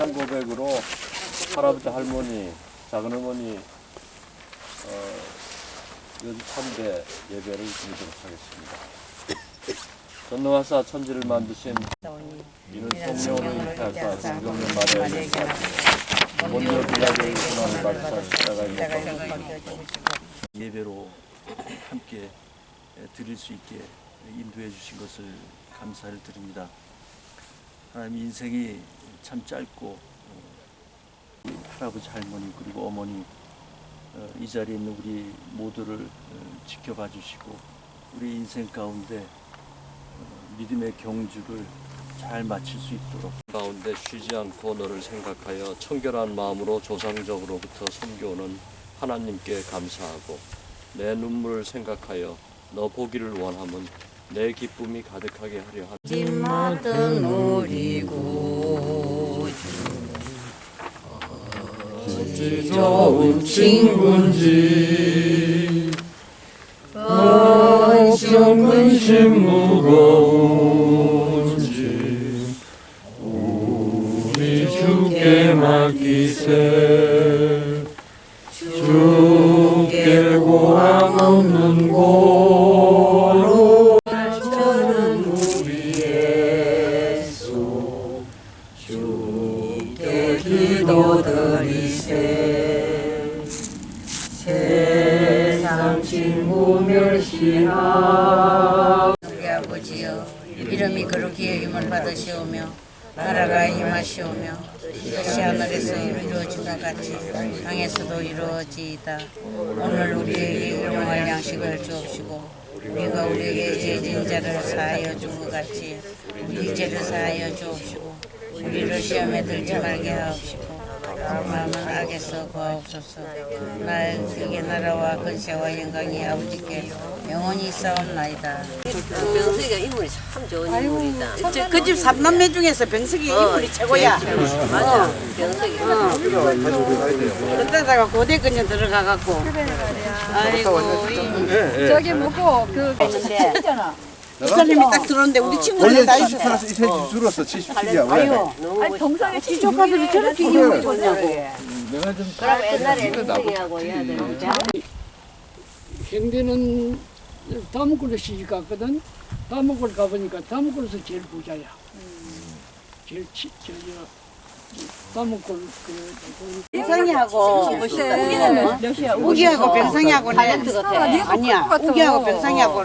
한 고백으로 할아버지 할머니 작은 어머니 어, 여기 참배 예배를 드리도록 하겠습니다. 전능하사 천지를 만드신 이는 성령으로 인하사 성령의 말에 먼저 비하게 일어나는 말씀 십자가 예배로 함께 드릴 수 있게 인도해 주신 것을 감사를 드립니다. 하나님 인생이 참 짧고 어, 할아버지 할머니 그리고 어머니 어, 이 자리에 있는 우리 모두를 어, 지켜봐 주시고 우리 인생 가운데 어, 믿음의 경주를 잘 마칠 수 있도록. 가운데 쉬지 않고 너를 생각하여 청결한 마음으로 조상적으로부터 섬겨오는 하나님께 감사하고 내 눈물을 생각하여 너 보기를 원함은 내 기쁨이 가득하게 하려 하는 어찌 좋은 친구인지. 어쩜 근심 무거운지. 우리 주께 맡기세 기도드리세. 세상 친구 멸시하. 우리 아버지여 이름이 그렇게 여김을 받으시오며 나라가 임하시오며 뜻이 하늘에서 이루어지다 같이 땅에서도 이루어지이다. 오늘 우리에게 일용할 양식을 주옵시고 우리가 우리에게 죄진 자를 사하여 준 것 같이 우리 죄를 사하여 주옵시고 우리를 시험에 들지 말게 하옵시고 마음은 악에서 구하옵소서 나에게 나라와 근세와 영광이 아버지께 영원히 있사옵나이다 병석이가 인물이 참 좋은 인물이다. 그 집 삼남매 중에서 병석이 인물이 최고야. 맞아. 병석이. 그때다가 고대 그녀 들어가갖고. 아이고. 저기 뭐고 그 했는데. 이사님이 딱 들어오는데 우리 친구들 다 있어. 이 새끼 줄었어 77이야 왜? 멋있 동상에 지조카들이 저렇게 인물이 좋냐고. 그럼 옛날에 병석이하고 해야 되는데. 현대는 다목골에 시집 갔거든. 다목골 가보니까 다목골에서 제일 부자야. 제일 치, 저, 저, 다목골 그, 그 병상이하고 우기하고 병상이하고 내 아니야. 우기하고 병상이하고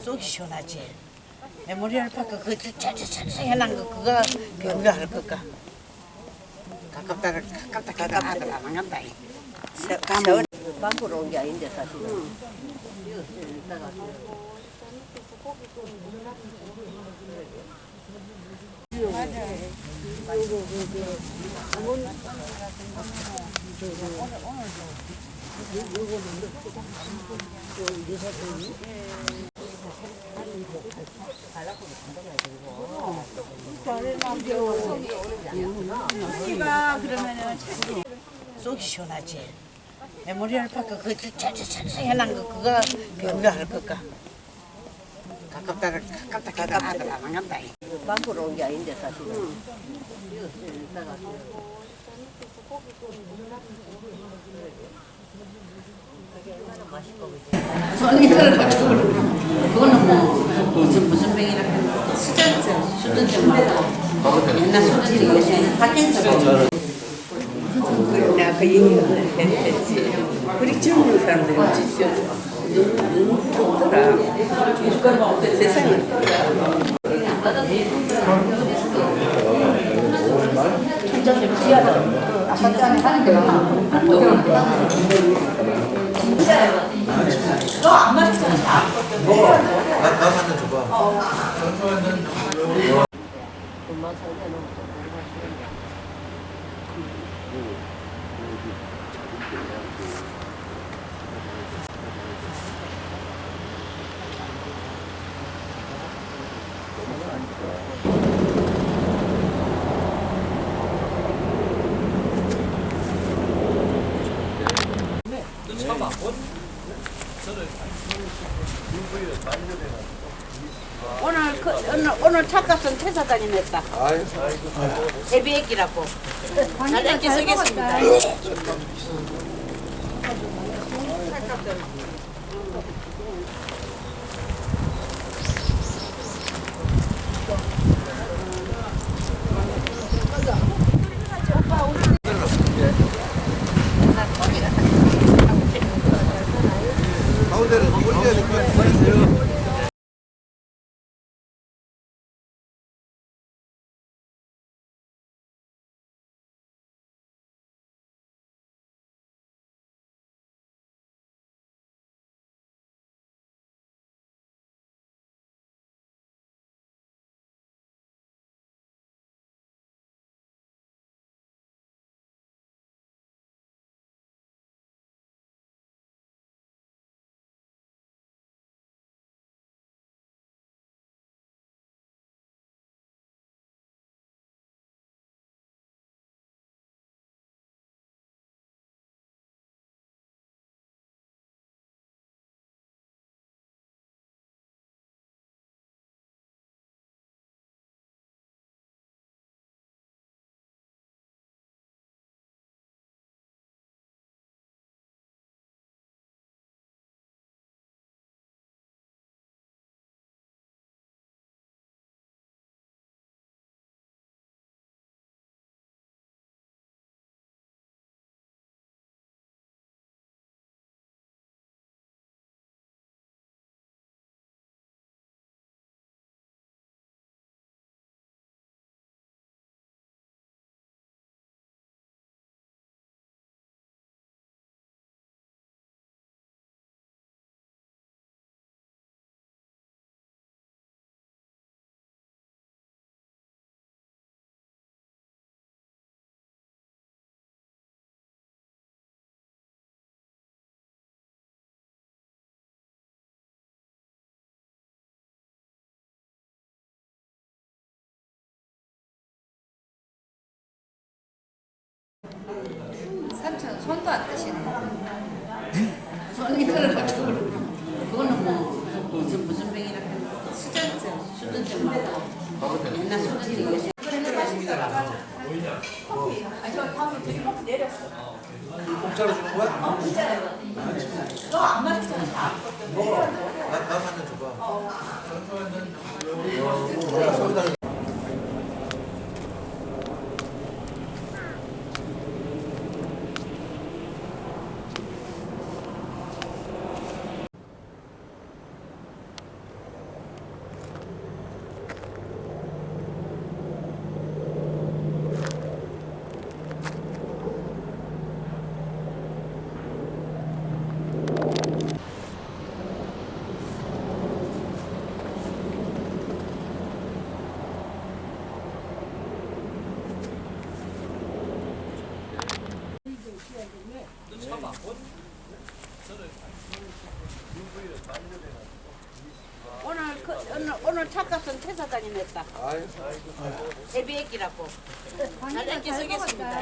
속이 시원하지. 메모리얼 파크 그 찰찰찰찰 해놓은 거 그거 변경할 것까. 가깝다 가깝다 가깝다 안 간다. 세- 가면 밖으로 온 게 아닌데 사실은. 속이 시원하지. 메모리얼 파크 그 찰찰찰찰 해놓은 거 그거 변경할 것까. 가깝다 가깝다 가깝다 안 간다. 밖으로 온 게 아닌데 사실은. 손이 들어가 지고 그거는 뭐 무슨 무슨 병이라 수전증 수전증 말고. 옛날 수전증 요새 파킨슨 내가 그 얘기를 했지. 우리 젊은 사람들이 진짜 너무 좋더라. 세상 을. 고마워. 상태는 좀 공부하시는데. 오늘 오늘 차값은 퇴사단이 냈다. 제비액기라고. 잘 낼게 쓰겠습니다. 가운데를 올려야 될것 같아요. 삼촌 손도 안 뜨시네. 손이 들어가지고 그거는 뭐 무슨 무슨 병이라 수전증 수전증 말고 옛날 수전증 공짜로 주는 거야? 너안 마셨잖아. 먹어. 나한잔 줘봐. 오늘 그 오늘 오늘 차값은 퇴사단이 냈다. 제비액기라고. 잘 낼게 쓰겠습니다.